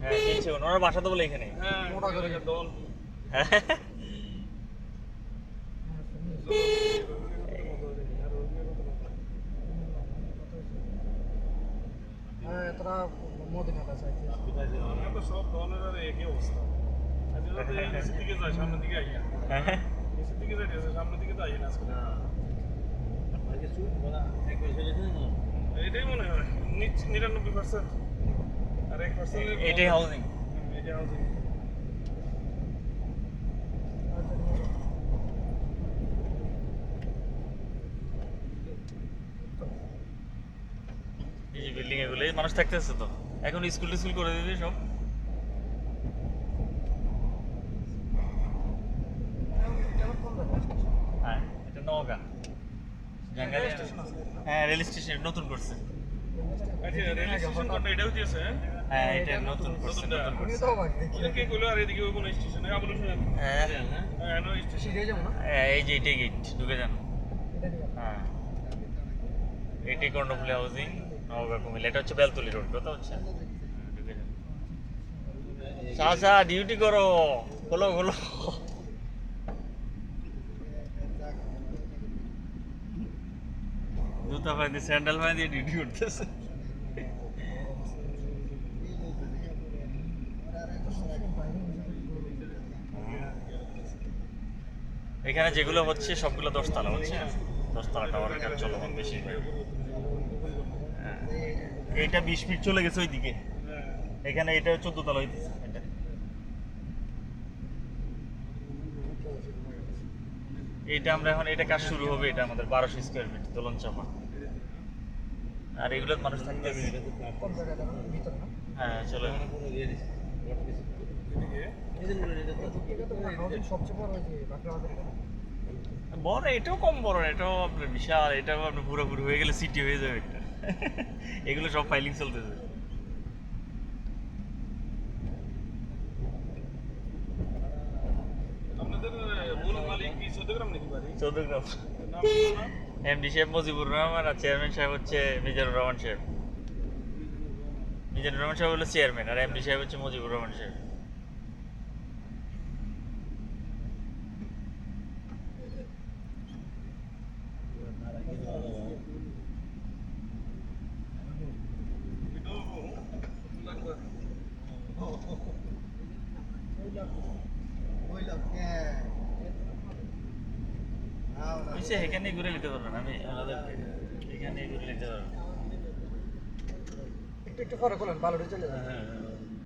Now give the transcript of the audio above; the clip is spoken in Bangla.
হ্যাঁ চিনছে ওনার বাসা তো বলে এখানে। হ্যাঁ মোটা করে দল হ্যাঁ হ্যাঁ মদিনাটা চাইছে তো সব দলের একই অবস্থা। নিচের দিকে যায় সামনের দিকে আইয়া। হ্যাঁ নিচের দিকে যাইতেছে সামনের দিকে তো আইয়া না আজকে। এটাই মনে হয় নিরানব্বই পার্সেন্ট এটাই হাউজিং এটাই হাউজিং এই বিল্ডিং এগুলো মানুষ থাকতেছে তো। এখন স্কুল টিস্কুল করে দিবে সব। হ্যাঁ এটা নওগাঁ। হ্যাঁ রেল স্টেশন নতুন করছে। হ্যাঁ হ্যাঁ এটা নতুন করছে নতুন করছে। হ্যাঁ। এই যে এটাই গেট ঢুকে যান। এটা হ্যাঁ। এটি কর্ণফুলি হাউজিং নওগাঁ কুমিল্লা এটা হচ্ছে বেলতলি রোড কথা হচ্ছে? ঢুকে যান। ডিউটি করো। খোলো খোলো। জুতা দিয়ে স্যান্ডেল দিয়ে ডিউটি করতেছে। এখানে যেগুলো হচ্ছে, সবগুলো দশতলা হচ্ছে দশতলা টাওয়ারের কাজ চলমান বেশি এইটা বিশ ফিট চলে গেছে ওইদিকে। এখানে এটা চোদ্দ তলা হইতেছে। এটা আমরা এখন এটা কাজ শুরু হবে, এটা আমাদের বারোশো স্কোয়ার ফিট দোলন চাপা আর এগুলো মানুষ থাকতে হ্যাঁ চলে। বড়, এটাও কম বড় এটাও আপনার বিশাল, এটাও আপনার পুরোপুরি হয়ে গেলে সিটি হয়ে যাবে একটা। এগুলো সব ফাইলিং চলতেছে। চৌদ্দগ্রাম এমডি সাহেব মুজিবুর রহমান আর চেয়ারম্যান সাহেব হচ্ছে মিজানুর রহমান সাহেব। মিজানুর রহমান সাহেব হলো চেয়ারম্যান আর এমডি সাহেব হচ্ছে মুজিবুর রহমান সাহেব। বুঝছে এখানে ঘুরে নিতে পারবেন আমি আলাদা এখানে ঘুরে নিতে পারবেন একটু একটু করে বলেন ভালো চলে যাবে হ্যাঁ হ্যাঁ।